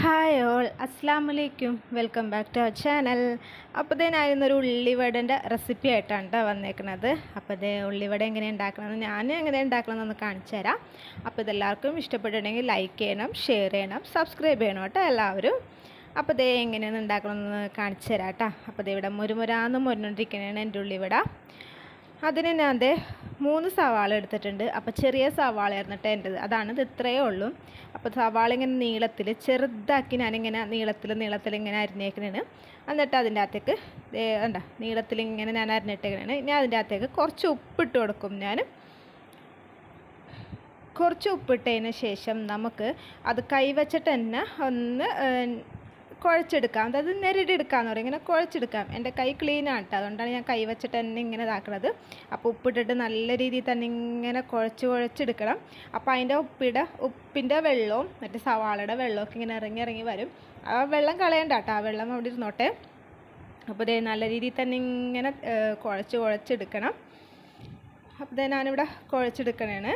Hi all അസ്സാം വലൈക്കും welcome back to our channel അപ്പോൾ ഇതേ ഞാനിന്നൊരു ഉള്ളിവടന്റെ റെസിപ്പി ആയിട്ടാണ് കേട്ടോ വന്നേക്കുന്നത് അപ്പോൾ ഇതേ ഉള്ളിവട എങ്ങനെ ഉണ്ടാക്കണമെന്ന് ഞാൻ എങ്ങനെ ഉണ്ടാക്കണമെന്നൊന്ന് കാണിച്ചു തരാം. അപ്പോൾ ഇതെല്ലാവർക്കും ഇഷ്ടപ്പെട്ടിട്ടുണ്ടെങ്കിൽ ലൈക്ക് ചെയ്യണം ഷെയർ ചെയ്യണം സബ്സ്ക്രൈബ് ചെയ്യണം കേട്ടോ എല്ലാവരും. അപ്പോൾ ഇതേ എങ്ങനെയാണ് ഉണ്ടാക്കണമെന്ന് കാണിച്ചു തരാം കേട്ടോ അപ്പോൾ ഇതേ ഇവിടെ മുരുമുരാന്ന് മുരണ്ടോണ്ടിരിക്കണതാണ് എന്റെ ഉള്ളിവട. അതിന് ഞാൻ ദേ മൂന്ന് സവാള എടുത്തിട്ടുണ്ട്. അപ്പോൾ ചെറിയ സവാളയായിരുന്നു ആയിരുന്നിട്ട് എന്റെത് അതാണ് ഇത് ഇത്രയേ ഉള്ളൂ. അപ്പോൾ സവാള ഇങ്ങനെ നീളത്തിൽ ചെറുതാക്കി ഞാനിങ്ങനെ നീളത്തിൽ നീളത്തിൽ ഇങ്ങനെ അരിഞ്ഞേക്കണേണ്. എന്നിട്ട് അതിന്റെ അകത്തേക്ക് വേണ്ട നീളത്തിൽ ഇങ്ങനെ ഞാൻ അരിഞ്ഞിട്ടേക്കണേണ്. ഇനി അതിന്റെ അകത്തേക്ക് കുറച്ച് ഉപ്പിട്ട് കൊടുക്കും ഞാൻ കുറച്ച് ഉപ്പിട്ടതിന് ശേഷം നമുക്ക് അത് കൈവച്ചിട്ട് തന്നെ ഒന്ന് കുഴച്ചെടുക്കാം. അതായത് ഞെരടിയെടുക്കാമെന്ന് പറയും. ഇങ്ങനെ കുഴച്ചെടുക്കാം. എന്റെ കൈ ക്ലീൻ ആണ് കേട്ടോ അതുകൊണ്ടാണ് ഞാൻ കൈ വെച്ചിട്ട് തന്നെ ഇങ്ങനെ ഇതാക്കുന്നത് അപ്പോൾ ഉപ്പിട്ടിട്ട് നല്ല രീതിയിൽ തന്നെ ഇങ്ങനെ കുഴച്ച് കുഴച്ചെടുക്കണം. അപ്പോൾ അതിന്റെ ഉപ്പിടെ ഉപ്പിന്റെ വെള്ളവും മറ്റേ സവാളയുടെ വെള്ളമൊക്കെ ഇങ്ങനെ ഇറങ്ങി ഇറങ്ങി വരും. ആ വെള്ളം കളയണ്ട കേട്ടോ. ആ വെള്ളം അവിടെ ഇരുന്നോട്ടെ. അപ്പോൾ ഇതേ നല്ല രീതിയിൽ തന്നെ ഇങ്ങനെ കുഴച്ച് കുഴച്ചെടുക്കണം. അപ്പോൾ ഞാനിവിടെ കുഴച്ചെടുക്കണേണ്.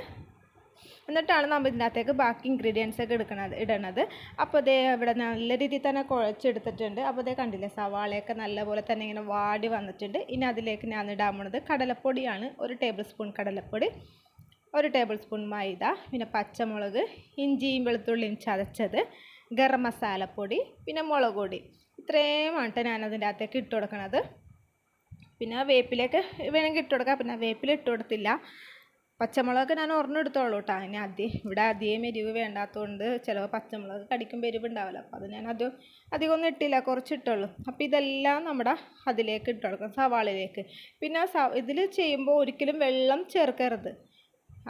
എന്നിട്ടാണ് നമ്മൾ ഇതിനകത്തേക്ക് ബാക്കി ഇൻഗ്രീഡിയൻസ് ഒക്കെ എടുക്കണത് ഇടണത്. അപ്പോൾ ഇതേ ഇവിടെ നല്ല രീതിയിൽ തന്നെ കുഴച്ചെടുത്തിട്ടുണ്ട്. അപ്പോൾ ഇതേ കണ്ടില്ലേ സവാളയൊക്കെ നല്ലപോലെ തന്നെ ഇങ്ങനെ വാടി വന്നിട്ടുണ്ട്. ഇനി അതിലേക്ക് ഞാൻ ഇടാൻ പോണത് കടലപ്പൊടിയാണ്. ഒരു ടേബിൾ സ്പൂൺ കടലപ്പൊടി ഒരു ടേബിൾ സ്പൂൺ മൈദ പിന്നെ പച്ചമുളക് ഇഞ്ചിയും വെളുത്തുള്ളിയും ചതച്ചത് ഗരം മസാലപ്പൊടി പിന്നെ മുളക് പൊടി. ഇത്രയുമാണ് ഞാൻ അതിന്റെ അകത്തേക്ക് ഇട്ട് കൊടുക്കണത്. പിന്നെ വേപ്പിലേക്ക് വേണമെങ്കിൽ ഇട്ട് കൊടുക്കാം. പിന്നെ വേപ്പിലിട്ട് കൊടുത്തില്ല. പച്ചമുളകൊക്കെ ഞാൻ ഒരെണ്ണം എടുത്തോളൂ കേട്ടോ ഇനി ആദ്യം ഇവിടെ അധികം എരിവ് വേണ്ടാത്തതുകൊണ്ട് ചിലവ് പച്ചമുളക് കടിക്കുമ്പോൾ എരിവ് ഉണ്ടാവില്ല അപ്പോൾ അത് ഞാൻ അത് അധികം ഒന്നും ഇട്ടില്ല കുറച്ച് ഇട്ടുള്ളൂ അപ്പോൾ ഇതെല്ലാം നമ്മുടെ അതിലേക്ക് ഇട്ട് സവാളിലേക്ക് പിന്നെ സ ഇതിൽ ചെയ്യുമ്പോൾ ഒരിക്കലും വെള്ളം ചേർക്കരുത്.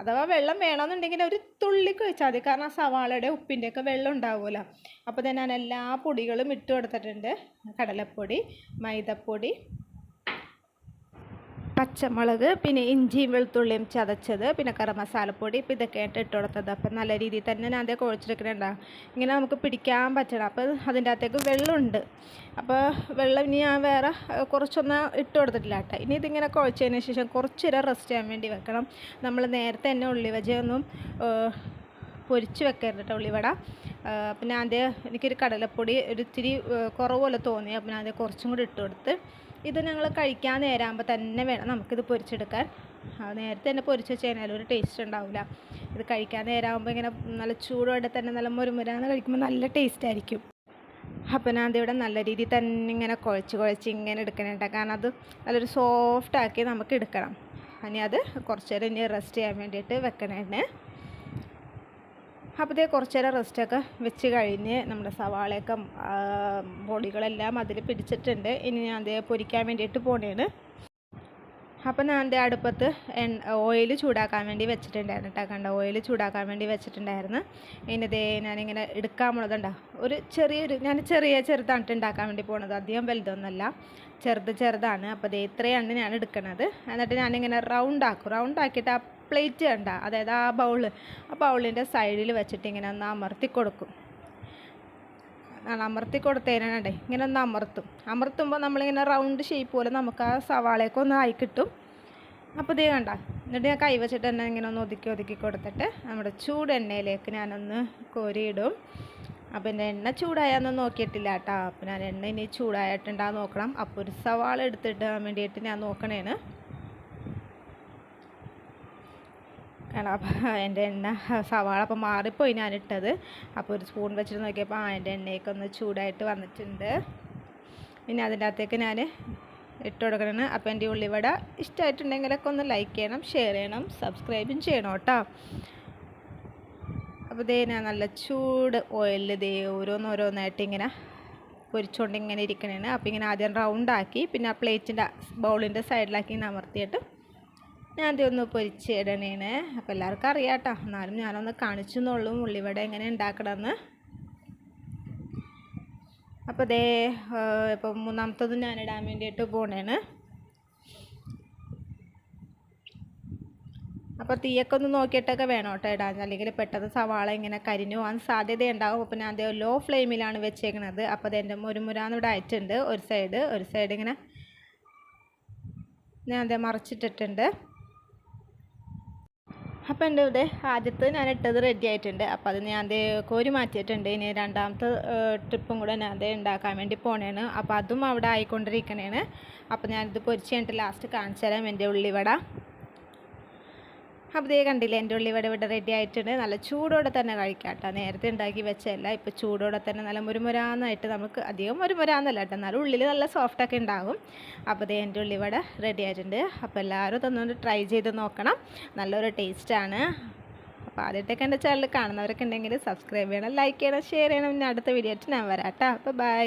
അഥവാ വെള്ളം വേണമെന്നുണ്ടെങ്കിൽ ഒരു തുള്ളിക്ക് വെച്ചാൽ മതി. കാരണം ആ സവാളയുടെ ഉപ്പിന്റെയൊക്കെ വെള്ളം ഉണ്ടാവുമല്ലോ അപ്പോൾ തന്നെ ഞാൻ എല്ലാ പൊടികളും ഇട്ട് കൊടുത്തിട്ടുണ്ട്. കടലപ്പൊടി മൈദപ്പൊടി പച്ചമുളക് പിന്നെ ഇഞ്ചിയും വെളുത്തുള്ളിയും ചതച്ചത് പിന്നെ കറ മസാലപ്പൊടി ഇപ്പം ഇതൊക്കെയായിട്ട് ഇട്ട് കൊടുത്തത്. അപ്പം നല്ല രീതിയിൽ തന്നെ ഞാൻ അതേ കുഴച്ചെടുക്കണുണ്ടാവും ഇങ്ങനെ നമുക്ക് പിടിക്കാൻ പറ്റണം. അപ്പോൾ അതിന്റെ അകത്തേക്ക് വെള്ളമുണ്ട്. അപ്പോൾ വെള്ളം ഇനി ഞാൻ വേറെ കുറച്ചൊന്നും ഇട്ട് കൊടുത്തിട്ടില്ല കേട്ടോ. ഇനി ഇതിങ്ങനെ കുഴച്ചതിന് ശേഷം കുറച്ച് നേരം റെസ്റ്റ് ചെയ്യാൻ വേണ്ടി വെക്കണം. നമ്മൾ നേരത്തെ തന്നെ ഉള്ളി വജയൊന്നും പൊരിച്ച് വെക്കരുത് കേട്ടോ ഉള്ളിവട. പിന്നെ ആദ്യം എനിക്കൊരു കടലപ്പൊടി ഒരു ഇത്തിരി കുറവ് പോലെ തോന്നി. അപ്പം ഞാൻ ആദ്യം കുറച്ചും കൂടി ഇട്ട് കൊടുത്ത് ഇത് ഞങ്ങൾ കഴിക്കാൻ നേരാകുമ്പോൾ തന്നെ വേണം നമുക്കിത് പൊരിച്ചെടുക്കാൻ. നേരത്തെ തന്നെ പൊരിച്ച് വെച്ച് കഴിഞ്ഞാൽ ഒരു ടേസ്റ്റ് ഉണ്ടാവില്ല ഇത് കഴിക്കാൻ നേരാകുമ്പോൾ ഇങ്ങനെ നല്ല ചൂടോടെ തന്നെ നല്ല മുരുമുരാന്ന് കഴിക്കുമ്പോൾ നല്ല ടേസ്റ്റ് ആയിരിക്കും. അപ്പോൾ ഞാൻ അതിവിടെ നല്ല രീതിയിൽ തന്നെ ഇങ്ങനെ കുഴച്ച് കുഴച്ച് ഇങ്ങനെ എടുക്കണുണ്ട് കാരണം അത് നല്ലൊരു സോഫ്റ്റ് ആക്കി നമുക്ക് എടുക്കണം. ഇനി അത് കുറച്ച് നേരം ഇനി റെസ്റ്റ് ചെയ്യാൻ വേണ്ടിയിട്ട് വെക്കണേ അപ്പോൾ ഇതേ കുറച്ച് നേരം റെസ്റ്റൊക്കെ വെച്ച് കഴിഞ്ഞ് നമ്മുടെ സവാളയൊക്കെ പൊടികളെല്ലാം അതിൽ പിടിച്ചിട്ടുണ്ട്. ഇനി ഞാൻ അതേ പൊരിക്കാൻ വേണ്ടിയിട്ട് പോണേണ്. അപ്പോൾ ഞാൻ എന്റെ അടുപ്പത്ത് ഓയിൽ ചൂടാക്കാൻ വേണ്ടി വെച്ചിട്ടുണ്ടായിരുന്നു കേട്ടോ കണ്ട? ഓയിൽ ചൂടാക്കാൻ വേണ്ടി വെച്ചിട്ടുണ്ടായിരുന്നു. ഇനി ഇതേ ഞാനിങ്ങനെ എടുക്കാൻ പോണതുണ്ടോ ഒരു ചെറിയൊരു ഞാൻ ചെറിയ ചെറുതാണ് ഉണ്ടാക്കാൻ വേണ്ടി പോണത്. അധികം വലുതൊന്നുമല്ല ചെറുത് ചെറുതാണ്. അപ്പോൾ ദേ ഇത്രയാണ് ഞാൻ എടുക്കുന്നത് എന്നിട്ട് ഞാനിങ്ങനെ റൗണ്ട് ആക്കും റൗണ്ട് ആക്കിയിട്ട് പ്ലേറ്റ് കണ്ട അതായത് ആ ബൗൾ. ആ ബൗളിന്റെ സൈഡിൽ വെച്ചിട്ട് ഇങ്ങനെ ഒന്ന് അമർത്തി കൊടുക്കും. അമർത്തി കൊടുത്തതിനാണ്ടേ ഇങ്ങനെ ഒന്ന് അമർത്തും. അമർത്തുമ്പോൾ നമ്മളിങ്ങനെ റൗണ്ട് ഷേപ്പ് പോലെ നമുക്ക് ആ സവാളയൊക്കെ ഒന്ന് ആയി കിട്ടും. അപ്പോൾ ഇതേ കണ്ട എന്നിട്ട് ഞാൻ കൈ വെച്ചിട്ട് തന്നെ ഇങ്ങനെ ഒന്ന് ഒതുക്കി ഒതുക്കി കൊടുത്തിട്ട് നമ്മുടെ ചൂട് എണ്ണയിലേക്ക് ഞാനൊന്ന് കോരിയിടും. അപ്പോൾ എന്റെ എണ്ണ ചൂടായാന്ന് നോക്കിയിട്ടില്ല കേട്ടോ. അപ്പോൾ ഞാൻ എണ്ണ ഇനി ചൂടായിട്ടുണ്ടാ നോക്കണം. അപ്പോൾ ഒരു സവാള എടുത്തിട്ട് വേണ്ടിയിട്ട് ഞാൻ നോക്കണേന്. കാരണം അപ്പോൾ എന്റെ എണ്ണ സവാള അപ്പോൾ മാറിപ്പോയി ഞാനിട്ടത് അപ്പോൾ ഒരു സ്പൂൺ വെച്ചിട്ട് നോക്കിയപ്പോൾ ആ എന്റെ എണ്ണയൊക്കെ ഒന്ന് ചൂടായിട്ട് വന്നിട്ടുണ്ട്. പിന്നെ അതിന്റെ അകത്തേക്ക് ഞാൻ ഇട്ട് കൊടുക്കണം അപ്പോൾ എന്റെ ഉള്ളിവട ഇഷ്ടമായിട്ടുണ്ടെങ്കിലൊക്കെ ഒന്ന് ലൈക്ക് ചെയ്യണം ഷെയർ ചെയ്യണം സബ്സ്ക്രൈബും ചെയ്യണം കേട്ടോ. അപ്പോൾ ഇതേ ഞാൻ നല്ല ചൂട് ഓയിലിൽ ഇതേ ഓരോന്നോരോന്നായിട്ട് ഇങ്ങനെ പൊരിച്ചുകൊണ്ട് ഇങ്ങനെ ഇരിക്കണേണ്. അപ്പോൾ ഇങ്ങനെ ആദ്യം റൗണ്ടാക്കി പിന്നെ ആ പ്ലേറ്റിന്റെ ബൗളിന്റെ സൈഡിലാക്കി ഇങ്ങനെ അമർത്തിയിട്ട് ഞാൻ ഒന്ന് പൊരിച്ച് ഇടണേണ് അപ്പോൾ എല്ലാവർക്കും അറിയാം കേട്ടോ എന്നാലും ഞാനൊന്ന് കാണിച്ചു എന്നുള്ളൂ ഉള്ളിവട എങ്ങനെ ഉണ്ടാക്കണമെന്ന് അപ്പോൾ ദേ ഇപ്പം ഞാൻ ഇടാൻ വേണ്ടിയിട്ട് പോണേണ്. അപ്പോൾ തീയൊക്കെ ഒന്ന് നോക്കിയിട്ടൊക്കെ വേണം കേട്ടോ ഇടാൻ. അല്ലെങ്കിൽ പെട്ടെന്ന് സവാള ഇങ്ങനെ കരിഞ്ഞു പോകാൻ സാധ്യതയുണ്ടാകും അപ്പോൾ ഞാൻ അതേ ലോ ഫ്ലെയിമിലാണ് വെച്ചേക്കണത്. അപ്പോൾ അതെന്റെ മുരുമുരാന്ന് ഇവിടെ ആയിട്ടുണ്ട് ഒരു സൈഡ് ഒരു സൈഡ് ഇങ്ങനെ ഞാൻ അതേ മറിച്ചിട്ടിട്ടുണ്ട്. അപ്പോൾ എന്റെ ഇവിടെ ആദ്യത്തെ ഞാൻ ഇട്ടത് റെഡി ആയിട്ടുണ്ട്. അപ്പോൾ അത് ഞാൻ അതേ കോരി മാറ്റിയിട്ടുണ്ട്. ഇനി രണ്ടാമത്തെ ട്രിപ്പും കൂടെ ഞാൻ അതേ ഉണ്ടാക്കാൻ വേണ്ടി പോണേണ്. അപ്പോൾ അതും അവിടെ ആയിക്കൊണ്ടിരിക്കണേണ്. അപ്പോൾ ഞാനിത് പൊരിച്ച് കഴിഞ്ഞിട്ട് ലാസ്റ്റ് കാണിച്ചു തരാം എന്റെ ഉള്ളിവട. അപ്പോൾ ഇതേ കണ്ടില്ലേ എന്റെ ഉള്ളിവട ഇവിടെ ഇവിടെ റെഡി ആയിട്ടുണ്ട്. നല്ല ചൂടോടെ തന്നെ കഴിക്കാം കേട്ടോ നേരത്തെ ഉണ്ടാക്കി വെച്ചതല്ല ഇപ്പോൾ ചൂടോടെ തന്നെ നല്ല മുരുമുരാന്നായിട്ട് നമുക്ക് അധികം മുരുമുരാന്നല്ല കേട്ടോ. എന്നാലും ഉള്ളിൽ നല്ല സോഫ്റ്റൊക്കെ ഉണ്ടാകും. അപ്പോൾ ഇതേ എന്റെ ഉള്ളി ഇവിടെ റെഡി ആയിട്ടുണ്ട്. അപ്പോൾ എല്ലാവരും തന്നുകൊണ്ട് ട്രൈ ചെയ്ത് നോക്കണം. നല്ലൊരു ടേസ്റ്റാണ് അപ്പോൾ ആദ്യമായിട്ടൊക്കെ എന്റെ ചാനൽ കാണുന്നവരൊക്കെ ഉണ്ടെങ്കിൽ സബ്സ്ക്രൈബ് ചെയ്യണം ലൈക്ക് ചെയ്യണം ഷെയർ ചെയ്യണം. പിന്നെ അടുത്ത വീഡിയോ ആയിട്ട് ഞാൻ വരാം കേട്ടോ. അപ്പോൾ ബൈ